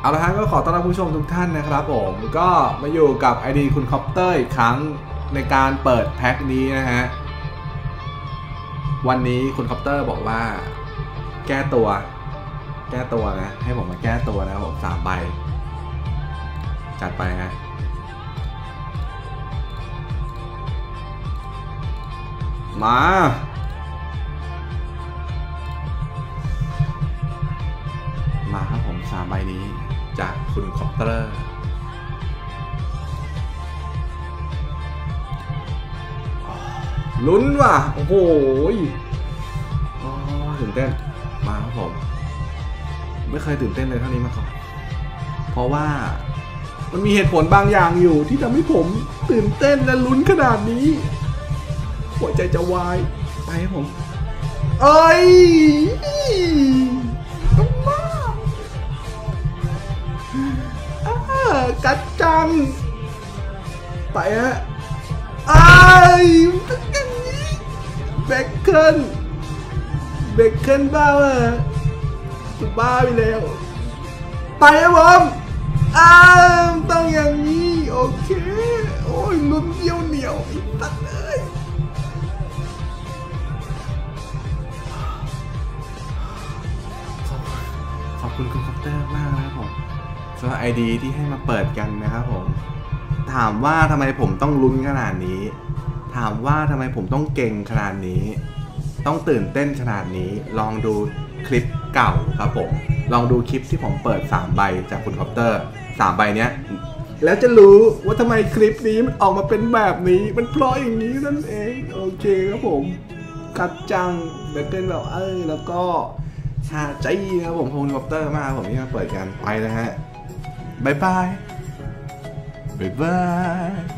เอาละฮะก็ขอต้อนรับผู้ชมทุกท่านนะครับผมก็มาอยู่กับไอดีคุณคอปเตอร์อีกครั้งในการเปิดแพ็คนี้นะฮะ วันนี้คุณคอปเตอร์บอกว่า แก้ตัว แก้ตัวนะ ให้ผมมาแก้ตัวนะครับผมสามใบ จัดไปฮะมา มาครับผมสามใบนี้จากคุณคอปเตอร์ลุ้นว่ะ โอ้โหตื่นเต้น มาครับผม ไม่เคยตื่นเต้นเลยเท่านี้มาก่อน เพราะว่ามันมีเหตุผลบางอย่างอยู่ที่ทำให้ผมตื่นเต้นและลุ้นขนาดนี้ หัวใจจะวาย ไปครับผม เอ้ย กัดจัง ไปฮะไอ้ายมันต้องอย่างนี้เบคเกิลเบคเกิลบ้าเหรอบ้าไปแล้ว ไปครับผมอ้าวต้องอย่างนี้โอเค โอ้ยลุ้นเดียวเหนียวอ้ตัดเอ้ยขอบคุณขอบคุณคุณคอปเตอร์มากนะครับผม สำหรับไอดีที่ให้มาเปิดกันนะครับผม ถามว่าทำไมผมต้องลุ้นขนาดนี้ ถามว่าทำไมผมต้องเก่งขนาดนี้ ต้องตื่นเต้นขนาดนี้ ลองดูคลิปเก่าครับผม ลองดูคลิปที่ผมเปิด 3 ใบจากคุณคอปเตอร์ 3 ใบเนี้ยแล้วจะรู้ว่าทำไมคลิปนี้มันออกมาเป็นแบบนี้ มันเพราะอย่างนี้นั่นเอง โอเคครับผมกัดจังเบเกิลแบบเอ้ยแล้วก็ชาใจนะครับผมคุณคอปเตอร์มากผมที่มาเปิดกันไปนะฮะ Bye bye. Bye bye.